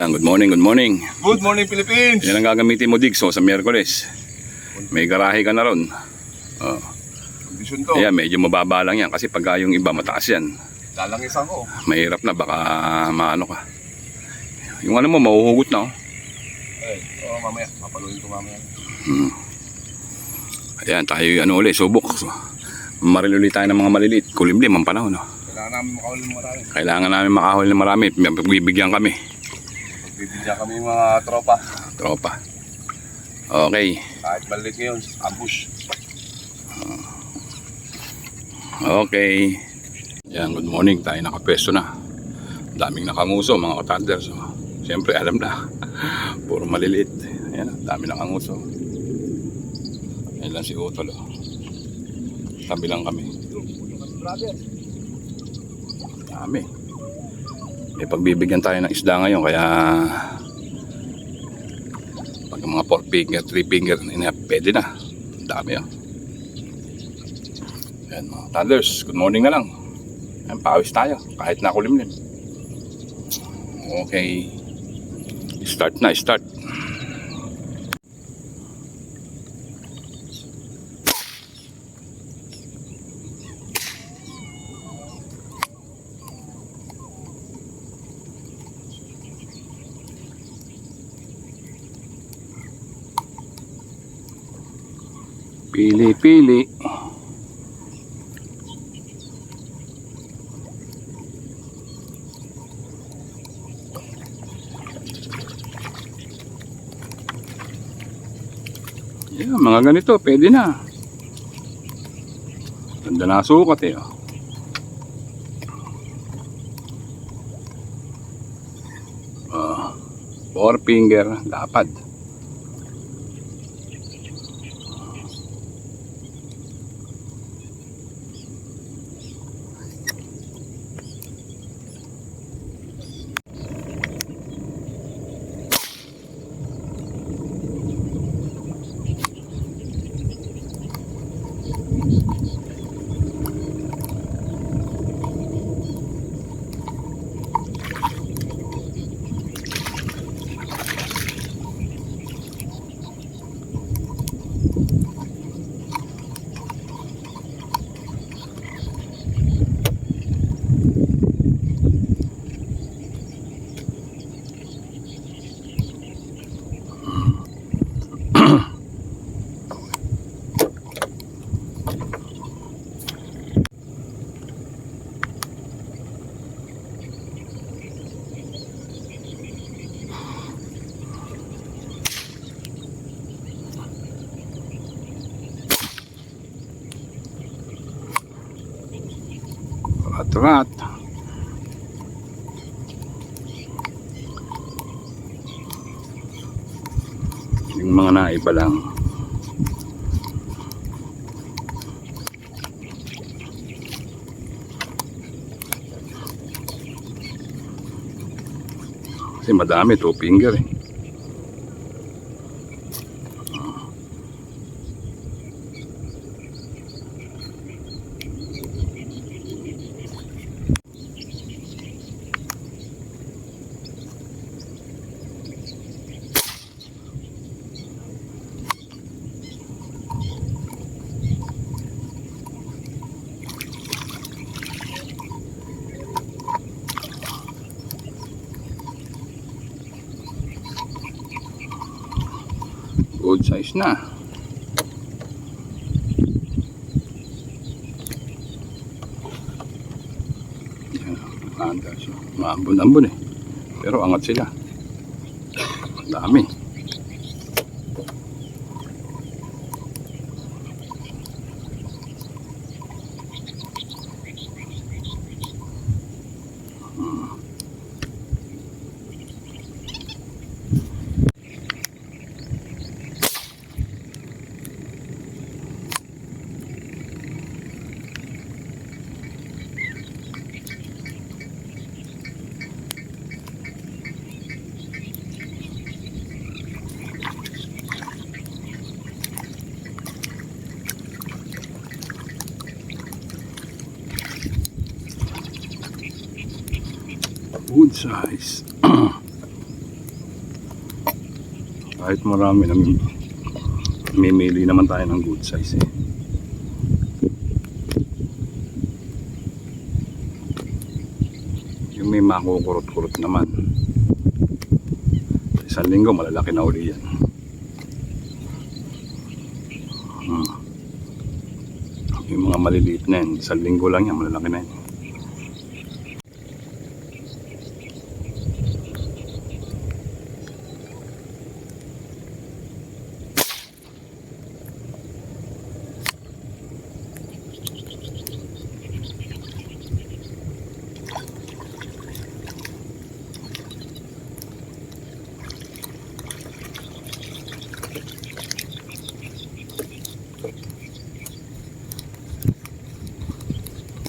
Good morning, good morning. Good morning, Philippines! Yan ang gagamitin mo, Digso, sa Miyerkules. May garahe ka na ron. Oh. Kondisyon to. Ayan, medyo mababa lang yan kasi pag yung iba mataas yan. Lalangisan ko. Mahirap na, baka maano ka. Yung ano mo, mahuhugot na. Oh. Ay, oh, mamaya. Papaluin ko mamaya. Hmm. Ayan, tayo ano ulit, subok. Maril ulit tayo ng mga maliliit. Kulimlim ang panahon. Oh. Kailangan namin makahuli ng marami. Kailangan namin makahuli ng marami. Pagbibigyan kami. Magbibigyan kami yung mga tropa. Tropa. Okay. Kahit maliit ngayon, ambush. Okay. Yan, good morning. Tayo nakapwesto na. Daming nakanguso, mga katanders. So, Siyempre, alam na. Puro maliliit. Ayan, dami nakanguso. Ayan lang si Utol. Oh. Tabi lang kami. Dami. May pagbibigyan tayo ng isda ngayon, kaya pag mga 4 finger, 3 finger, ina, pwede na. Dami oh. Ayan mga thunders, good morning na lang. Ayan, pawis tayo, kahit nakulimlim. Okay. Start na, start. Pili, pili. Yeah, mga ganito, pwede na. Ganda na sukat eh. oh. Ah, four finger, lapad. Rat-rat. Yung mga naiba lang. Kasi madami, two finger eh. Size na. Yan, Anda siya. Maambon-ambon eh. Pero angat sila. Dami. Size. Kahit marami, nam- mimili naman tayo ng good size eh. Yung may makukurot-kurot naman. Isang linggo, malalaki na uli yan. Hmm. Yung mga maliliit na yan, isang linggo lang yan, malalaki na yan.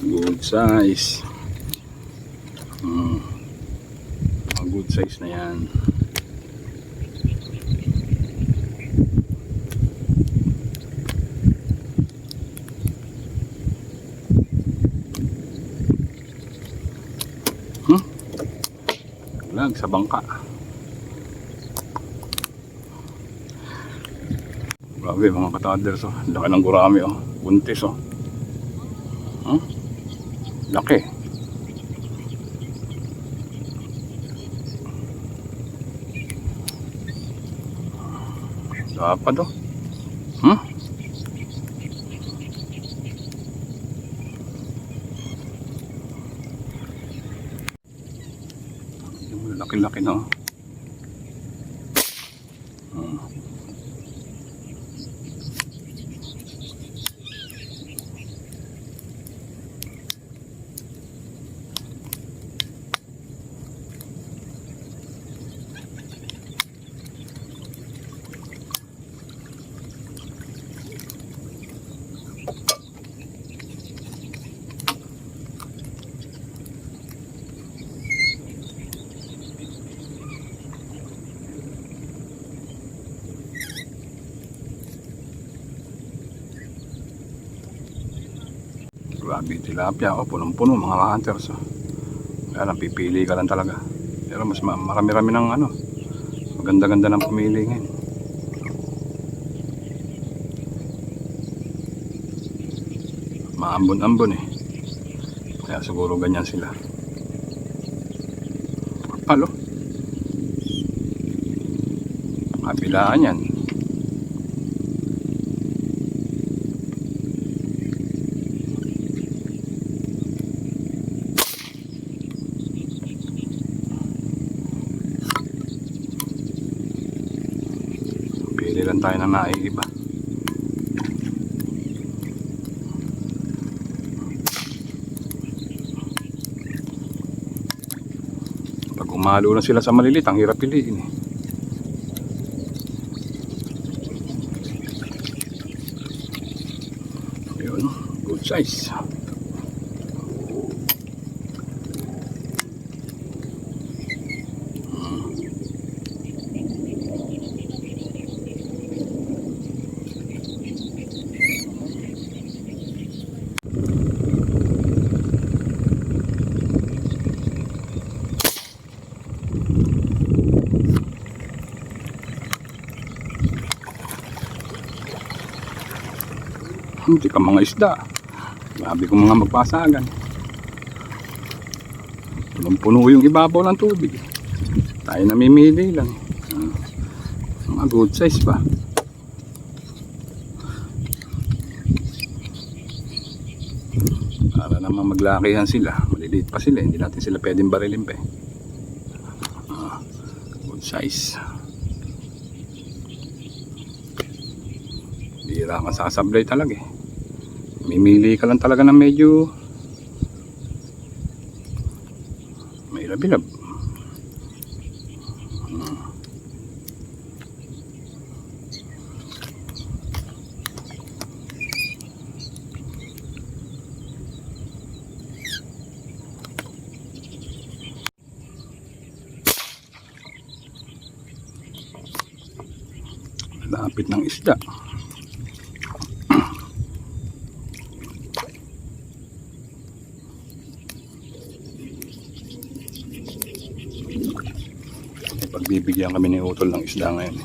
Good size. Hmm. Mga good size na yan. Hmm? Lag sa bangka. Grabe mga kataders oh. Laki ng gurami oh. Buntis oh. Hmm? Laki. Dapat oh. Hmm? Laki-laki na oh. Grabe tilapia, oh, punong-puno mga hunters. Oh. Kaya lang, pipili ka lang talaga. Pero mas ma- marami-rami ng ano, maganda-ganda ng pumili ngayon. Maambon-ambon eh. Kaya siguro ganyan sila. Palo. Kabilaan yan. Pili lang tayo ng naiiba. Pag umalo na sila sa malilit, ang hirap piliin eh. Yun, good size. Hindi ka mga isda. Grabe kong mga magpasagan. Punong-puno yung ibabaw ng tubig. Tayo namimili lang. Mga good size pa. Para naman maglakihan sila. Maliliit pa sila. Hindi natin sila pwedeng barilin pa eh. Ah, good size. Bira ka sasablay talaga eh. Mimili ka lang talaga ng medyo may labilab. Hmm. Lapit ng isda. Pagbibigyan kami ni Utol ng isda ngayon.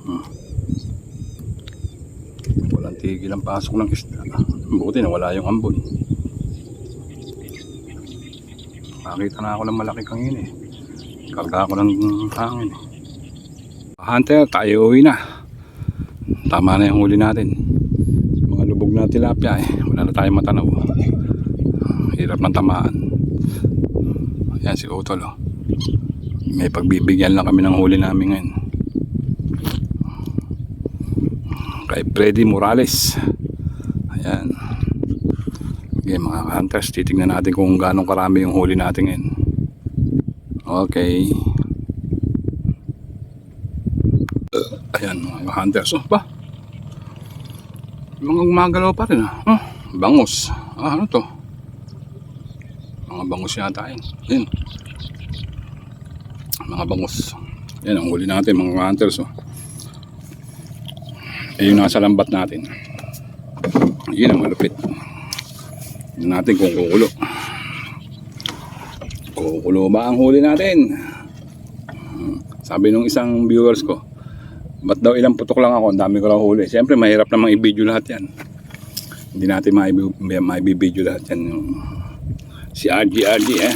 Hmm. Walang tigil ang pasok ng isda. Buti na wala yung ambon. Nakita na ako ng malaki kangin eh. Karga ako ng hangin. Hunter, tayo uwi na. Tama na yung huli natin. Mga tilapia eh. Wala na tayong matanaw. Hirap ng tamaan. Ayan si Utol oh. May pagbibigyan lang kami ng huli namin ngayon. Kay Freddy Morales. Ayan. Okay mga hunters, titignan natin kung gaano karami yung huli natin ngayon. Okay. Ayan mga hunters. Oh, ba? Mga gumagalaw pa rin ah. Oh, bangus. Ah, ano to? Mga bangus yata yun. Yun. Mga bangus. Yan ang huli natin mga hunters. Oh. Eh, yung nasa lambat natin. Yun ang malupit. Yun natin kung kukulo. Kukulo ba ang huli natin? Hmm. Sabi nung isang viewers ko, ba't daw ilang putok lang ako, ang dami ko lang huli. Siyempre, mahirap namang i-video lahat yan. Hindi natin maibibideo lahat yan. Yung si RG RG eh.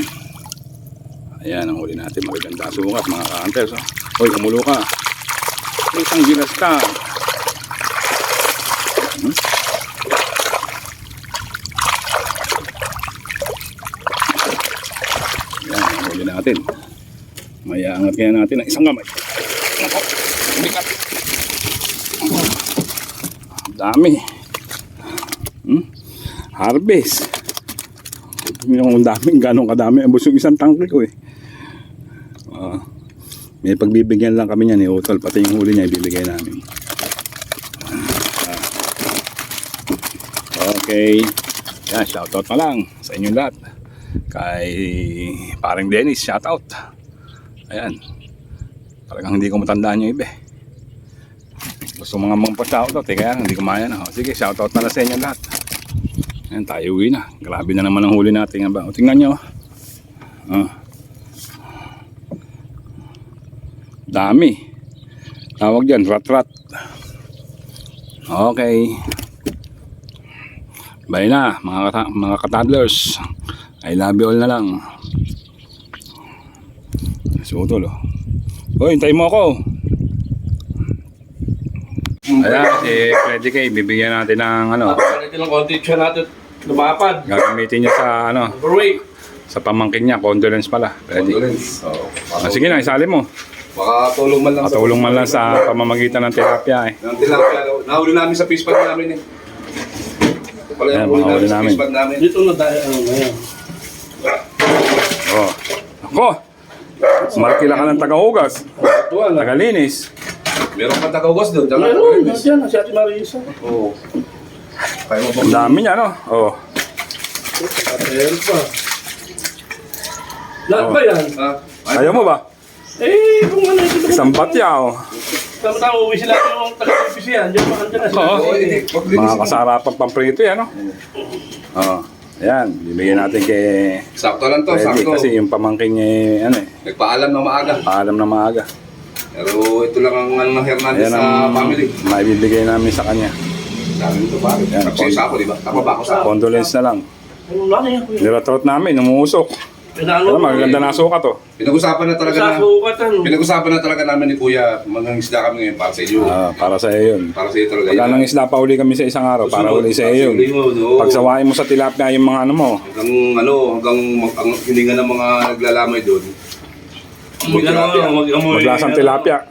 Ayan ang huli natin. Magaganda sukat mga ka-hunters. Oh. Hoy, kumulo ka. Isang gilas ka. Hmm? Yan ang huli natin. May angat kaya natin ng isang kamay. Ako, bigat. Dami. Hmm? Harvest. Yung daming ganong kadami. Ang busog isang tangke ko eh. Ah, may pagbibigyan lang kami niya ni Utol. Pati yung huli niya ibibigay namin. Ah. Okay. Yan, shoutout na lang sa inyong lahat. Kay parang Dennis, shoutout. Ayan. Talagang hindi ko matandaan yung iba eh. Gusto mga mga pa-shoutout eh, kaya hindi ko maya na. O, sige, shoutout na lang sa inyong lahat. Ayan, tayo uwi na. Grabe na naman ang huli natin. Ba? O, tingnan nyo. Ah. Dami. Tawag dyan, rat-rat. Okay. Bye na, mga, kata- mga katadlers. I love you all na lang. Sutol, oh. Hoy, hintay mo ako. Ayan, si Freddy K, bibigyan natin ng ano, Ito lang konti siya natin lumapad. gagamitin niya sa ano, Overweight. sa pamangkin niya, condolence pala. Freddy. Condolence. Oo. Ah, sige na, isali mo. Baka tulong man lang Patulong man lang sa pamamagitan ng terapya eh. Ng tilapia. Nahuli namin sa fish pond namin eh. Pala Ayan, yung huli mga huli namin sa namin. fish pond namin. Dito na tayo, ano na yan. Oh. Ako! Markila ka ng tagahugas, na. tagalinis. Meron pa tagawas doon. Diyan Meron, nandiyan na si Ate Marisa. Oo. Kaya mo ba? Ang dami niya, no? Oh. Meron pa. Lahat ba yan? Ha? Ayaw mo ba? Eh, kung ano, ito Isang batya, oh. Tama-tama, uwi sila yung taga-office yan. Diyan pa, andyan na sila. Oo. Oo, hindi. Mga mo. kasarapan pamprito yan, no? Oh. Ayan, bibigyan natin kay Sakto lang to, Freddy sakto. kasi yung pamangkin niya, eh, ano eh, Nagpaalam na maaga. paalam na maaga. Pero ito lang ang ano ng Hernandez Ayan sa ang family. maibibigay namin sa kanya. Dami nito pare. Ayan, Nagsisa ako, di ba? Tama ba ako sa Condolence na lang. Ano na yan, kuya? Nilatrot namin, umuusok. Pinano Alam, magaganda na sukat, oh. Pinag-usapan na talaga Sa na sukatan. Pinag-usapan na talaga namin ni Kuya, mangangisda kami ngayon para sa iyo. Ah, para sa iyo yun. Para sa iyo talaga. Pagka nang isda pa uli kami sa isang araw, para uli sa iyo yun. mo? Pagsawain mo sa tilapia yung mga ano mo, Hanggang ano, hanggang mag- ang hininga ng mga naglalamay doon. Mag ano, mag-amoy. maglasang tilapia.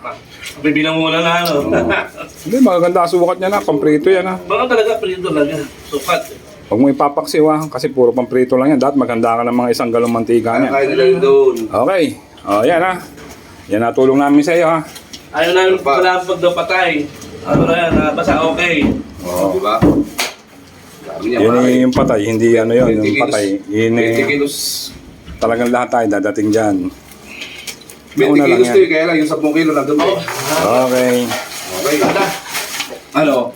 Bibilang mo na na, ano. Hindi, magaganda ang sukat niya na, pamprito yan ha. Baka talaga, prito talaga. Sukat. Huwag mo ipapaksiw ha, kasi puro pamprito lang yan. Dapat maganda ka ng mga isang galong mantika niya. kaya nila doon. Okay, o yan ha. Yan natulong namin sa iyo ha. Ayaw namin Pa. pala pag daw patay. Ano na yan, ah, basta okay. Oo. Di ba? Yun eh, yung patay, hindi ano yun, 20 yung patay. Yun 20 eh, talagang lahat tayo dadating dyan. 20 Una lang kilos yan. to eh, kaya lang yung 10 kilo nandun eh. Okay. Okay. Ano?